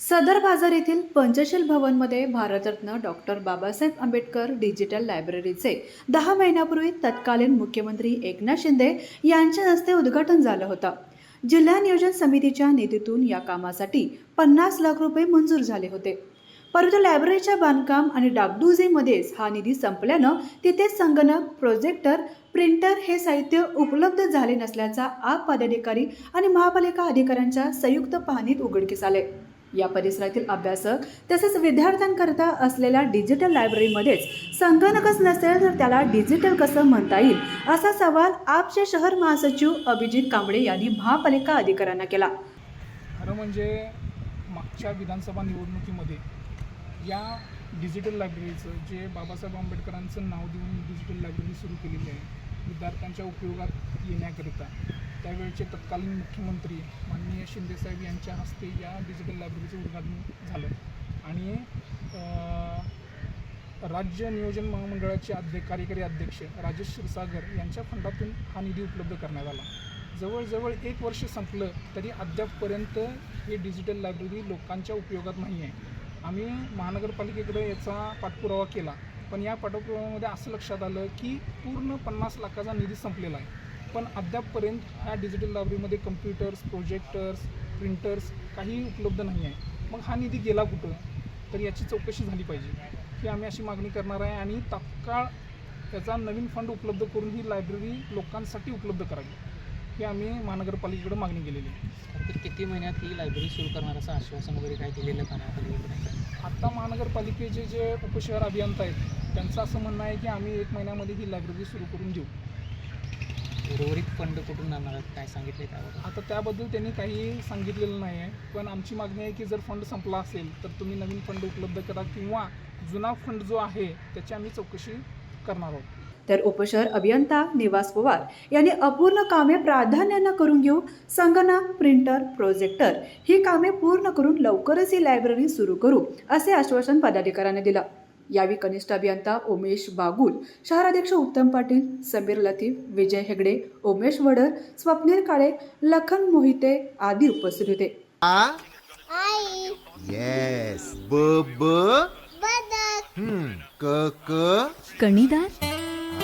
सदर बाजार येथील पंचशील भवनमध्ये भारतरत्न डॉक्टर बाबासाहेब आंबेडकर डिजिटल लायब्ररीचे दहा महिन्यापूर्वी तत्कालीन मुख्यमंत्री एकनाथ शिंदे यांच्या हस्ते उद्घाटन झालं होतं. जिल्हा नियोजन समितीच्या निधीतून या कामासाठी पन्नास लाख रुपये मंजूर झाले होते. परंतु लायब्ररीच्या बांधकाम आणि डागडुजीमध्येच हा निधी संपल्यानं तिथे संगणक प्रोजेक्टर प्रिंटर हे साहित्य उपलब्ध झाले नसल्याचा आप पदाधिकारी आणि महापालिका अधिकाऱ्यांच्या संयुक्त पाहणीत उघडकीस आले. या परिसरातील अभ्यासक तसेच विद्यार्थ्यांकरता असलेल्या डिजिटल लायब्ररीमध्येच संगणकच नसेल तर त्याला डिजिटल कसं म्हणता येईल असा सवाल आपचे शहर महासचिव अभिजित कांबळे यांनी महापालिका अधिकाऱ्यांना केला. खरं म्हणजे मागच्या विधानसभा निवडणुकीमध्ये या डिजिटल लायब्ररीचं जे बाबासाहेब आंबेडकरांचं नाव देऊन डिजिटल लायब्ररी सुरू केलेली आहे विद्यार्थ्यांच्या उपयोगात येण्याकरिता. त्यावेळचे तत्कालीन मुख्यमंत्री माननीय शिंदेसाहेब यांच्या हस्ते या डिजिटल लायब्ररीचं उद्घाटन झालं. आणि राज्य नियोजन महामंडळाचे अध्यक्ष कार्यकारी अध्यक्ष राजेश क्षीरसागर यांच्या फंडातून हा निधी उपलब्ध करण्यात आला. जवळजवळ एक वर्ष संपलं तरी अद्यापपर्यंत ही डिजिटल लायब्ररी लोकांच्या उपयोगात नाही आहे. आम्ही महानगरपालिकेकडे याचा पाठपुरावा केला. पण या पाठपुराव्यामध्ये असं लक्षात आलं की पूर्ण पन्नास लाखाचा निधी संपलेला आहे. पण अद्यापपर्यंत ह्या डिजिटल लायब्ररीमध्ये कम्प्युटर्स प्रोजेक्टर्स प्रिंटर्स काही उपलब्ध नाही आहे. मग हा निधी गेला कुठं? तर याची चौकशी झाली पाहिजे. ही आम्ही अशी मागणी करणार आहे आणि तात्काळ त्याचा नवीन फंड उपलब्ध करून ही लायब्ररी लोकांसाठी उपलब्ध करावी. ही आम्ही महानगरपालिकेकडे मागणी केलेली आहे. तर किती महिन्यात ही लायब्ररी सुरू करणार असं आश्वासन वगैरे काय दिलेलं का महापालिकेकडे आत्ता महानगरपालिकेचे जे उपशहर अभियंता आहेत त्यांचं असं म्हणणं आहे की आम्ही एक महिन्यामध्ये ही लायब्ररी सुरू करून देऊ. उर्वरित फंड कुठून आणणार आहेत? काय सांगितले त्यावर आता त्याबद्दल त्यांनी काही सांगितलेलं नाही आहे पण आमची मागणी आहे की जर फंड संपला असेल तर तुम्ही नवीन फंड उपलब्ध करा किंवा जुना फंड जो आहे त्याची आम्ही चौकशी करणार आहोत. तर उपशहर अभियंता निवास पवार यांनी अपूर्ण कामे प्राधान्यानं करून घेऊ संगणक प्रिंटर प्रोजेक्टर ही कामे पूर्ण करून लवकरच ही लायब्ररी सुरू करू असे आश्वासन पदाधिकाऱ्यांनी दिलं. यावेळी कनिष्ठ अभियंता उमेश बागुल शहराध्यक्ष उत्तम पाटील समीर लतीफ विजय हेगडे उमेश वडर स्वप्नील काळे लखन मोहिते आदी उपस्थित होते. आई. येस ब ब? बदक. हम्म. क क? कणीदार